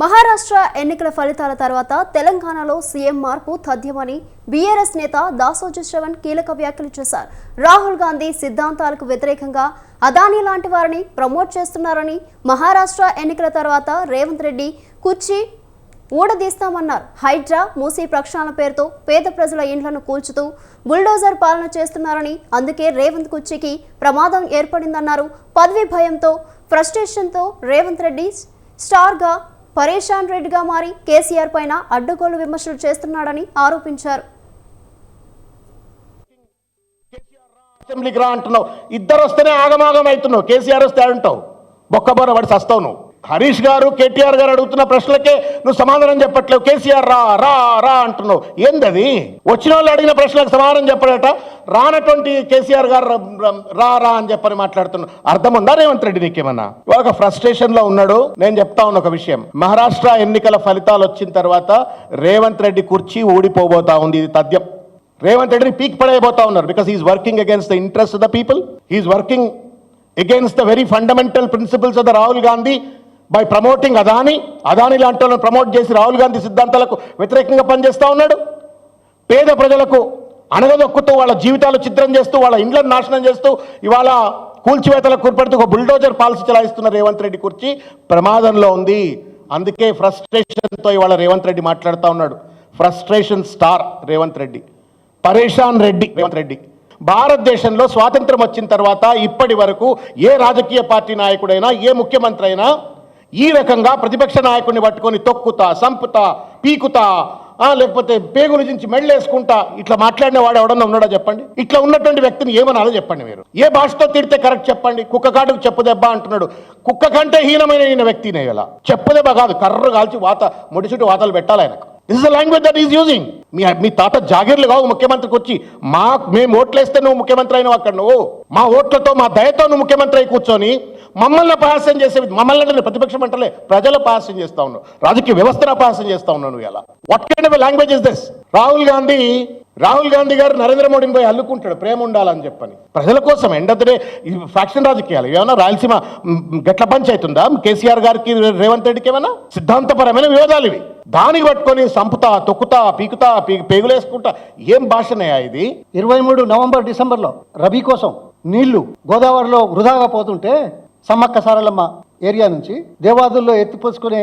మహారాష్ట్ర ఎన్నికల ఫలితాల తర్వాత తెలంగాణలో సీఎం మార్పు తథ్యమని బీఆర్ఎస్ నేత దాసోజు శ్రవణ్ కీలక వ్యాఖ్యలు చేశారు. రాహుల్ గాంధీ సిద్ధాంతాలకు వ్యతిరేకంగా అదానీ లాంటి వారిని ప్రమోట్ చేస్తున్నారని మహారాష్ట్ర ఎన్నికల తర్వాత రేవంత్ రెడ్డి కుర్చీ ఊడదీస్తామన్నారు. హైడ్రా మూసీ ప్రక్షాళన పేరుతో పేద ప్రజల ఇండ్లను కూల్చుతూ బుల్డోజర్ పాలన చేస్తున్నారని అందుకే రేవంత్ కుర్చీకి ప్రమాదం ఏర్పడిందన్నారు. పదవి భయంతో ఫ్రస్ట్రేషన్తో రేవంత్ రెడ్డి స్టార్గా పరేషాన్ రెడ్డిగా మారి కేసీఆర్ పైన అడ్డగోలు విమర్శలు చేస్తున్నాడని ఆరోపించారు. అసెంబ్లీకి రా అంటున్నావు. ఇద్దరు వస్తేనే ఆగమాగం అవుతున్నావు. కేసీఆర్ వస్తే అంటావు బొక్కబోర పడి సస్తావు నువ్వు. హరీష్ గారు కేటీఆర్ గారు అడుగుతున్న ప్రశ్నలకే నువ్వు సమాధానం చెప్పట్లేవు. కేసీఆర్ రా రా రా అంటున్నావు. ఏందది? వచ్చిన వాళ్ళు అడిగిన ప్రశ్నలకు సమాధానం చెప్పడట? రానటువంటి కేసీఆర్ గారు రా రా అని చెప్పని మాట్లాడుతున్నావు అర్థం ఉందా రేవంత్ రెడ్డి నీకేమన్నా? ఒక ఫ్రస్ట్రేషన్లో ఉన్నాడు. నేను చెప్తా ఉన్న ఒక విషయం. మహారాష్ట్ర ఎన్నికల ఫలితాలు వచ్చిన తర్వాత రేవంత్ రెడ్డి కుర్చీ ఊడిపోబోతా ఉంది. ఇది తథ్యం. రేవంత్ రెడ్డిని పీక్ పడేయబోతా ఉన్నారు. Because is working against the interest of the people he's working against the very fundamental principles of the Rahul Gandhi by promoting Adani Adani లాంటి వాళ్ళని ప్రమోట్ చేసి రాహుల్ గాంధీ సిద్ధాంతాలకు వ్యతిరేకంగా పనిచేస్తూ ఉన్నాడు. పేద ప్రజలకు అణగదొక్కుతూ వాళ్ళ జీవితాలు చిత్రం చేస్తూ వాళ్ళ ఇండ్లను నాశనం చేస్తూ ఇవాళ కూల్చివేతలకు కూర్పడుతూ ఒక బుల్డోజర్ పాలసీ చలాయిస్తున్న రేవంత్ రెడ్డి కుర్చీ ప్రమాదంలో ఉంది. అందుకే ఫ్రస్ట్రేషన్తో ఇవాళ రేవంత్ రెడ్డి మాట్లాడుతూ ఉన్నాడు. Frustration star Revanth Reddy. పరేషాన్ రెడ్డి రేవంత్ రెడ్డి. భారతదేశంలో స్వాతంత్రం వచ్చిన తర్వాత ఇప్పటి వరకు ఏ రాజకీయ పార్టీ నాయకుడైనా ఏ ముఖ్యమంత్రి అయినా ఈ రకంగా ప్రతిపక్ష నాయకుడిని పట్టుకొని తొక్కుతా సంపుతా పీకుతా లేకపోతే పేగుల నుంచి మెళ్ళేసుకుంటా ఇట్లా మాట్లాడిన వాడు ఎవడన్నా ఉన్నాడా చెప్పండి? ఇట్లా ఉన్నటువంటి వ్యక్తిని ఏమనాలో చెప్పండి మీరు. ఏ భాషతో తిడితే కరెక్ట్ చెప్పండి? కుక్క కాటుకు చెప్పు దెబ్బ అంటున్నాడు. కుక్క కంటే హీనమైన వ్యక్తినే ఇలా చెప్పుదెబ్బ కాదు కర్ర కాల్చి వాత ముడిచుట్టు వాతలు పెట్టాలి ఆయనకు. This is language that is using మీ మీ తాత జాగీర్లు కావు ముఖ్యమంత్రికి వచ్చి మా మేము ఓట్లేస్తే నువ్వు ముఖ్యమంత్రి అయినావు అక్కడ. నువ్వు మా ఓట్లతో మా దయతో నువ్వు ముఖ్యమంత్రి అయి కూర్చొని మమ్మల్ని అపహాస్యం చేసే మమ్మల్ని అంటే ప్రతిపక్షం అంటలే ప్రజలు అపహాస్యం చేస్తా ఉన్నావు. రాజకీయ వ్యవస్థను అపహాస్యం చేస్తా ఉన్నావు నువ్వు ఎలా what kind of language is this Rahul Gandhi Rahul Gandhi garu Narendra మోడీని పోయి అల్లుకుంటాడు ప్రేమ ఉండాలని చెప్పని. ప్రజల కోసం ఎండతడే ఈ ఫ్యాక్షన్ రాజకీయాలు ఏమైనా రాయలసీమ గట్ల పంచాయతీ ఉందా? కేసీఆర్ గారికి రేవంత్ రెడ్డికి ఏమైనా సిద్ధాంతపరమైన వివాదాలు ఇవి. దానికి పట్టుకొని సంపుతా తొక్కుతా పీకుతా పీ- పేగులేసుకుంటా. ఏం భాషనయా ఇది? ఇరవై మూడు నవంబర్ డిసెంబర్లో రబీ కోసం నీళ్ళు గోదావరిలో వృధాగా పోతుంటే సమ్మక్క సారలమ్మ ఏరియా నుంచి దేవాదుల్లో ఎత్తిపోసుకునే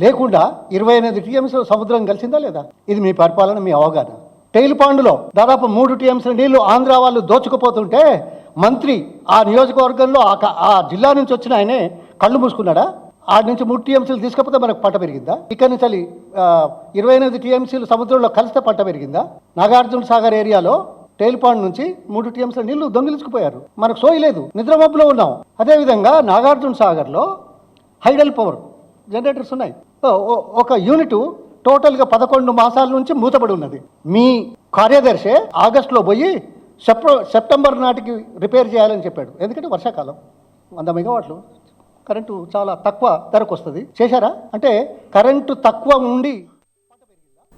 లేకుండా ఇరవై ఎనిమిది టీఎంసీ సముద్రం కలిసిందా లేదా? ఇది మీ పరిపాలన మీ అవగాహన. టైల్పాండులో దాదాపు మూడు టీఎంసీ నీళ్ళు ఆంధ్ర వాళ్ళు దోచుకుపోతుంటే మంత్రి ఆ నియోజకవర్గంలో ఆ ఆ జిల్లా నుంచి వచ్చిన ఆయనే కళ్ళు మూసుకున్నాడా? ఆడి నుంచి మూడు టీఎంసీలు తీసుకపోతే మనకు పంట పెరిగిందా? ఇక్కడ నుంచి ఇరవై ఎనిమిది టీఎంసీలు సముద్రంలో కలిస్తే పంట పెరిగిందా? నాగార్జున సాగర్ ఏరియాలో టేలిపాండ్ నుంచి మూడు టీఎంసీల నీళ్ళు దొంగిలించుకుపోయారు. మనకు సోయి లేదు. నిద్రమబ్బులో ఉన్నాం. అదేవిధంగా నాగార్జున సాగర్లో హైడల్ పవర్ జనరేటర్స్ ఉన్నాయి. ఓ- ఓ- ఒక యూనిట్ టోటల్గా పదకొండు మాసాల నుంచి మూతపడి ఉన్నది. మీ కార్యదర్శి ఆగస్టులో పోయి సెప్ సెప్టెంబర్ నాటికి రిపేర్ చేయాలని చెప్పాడు. ఎందుకంటే వర్షాకాలం. వంద మెగావాట్లు. కరెంటు చాలా తక్కువ ధరకు వస్తుంది. చేశారా? అంటే కరెంటు తక్కువ ఉండి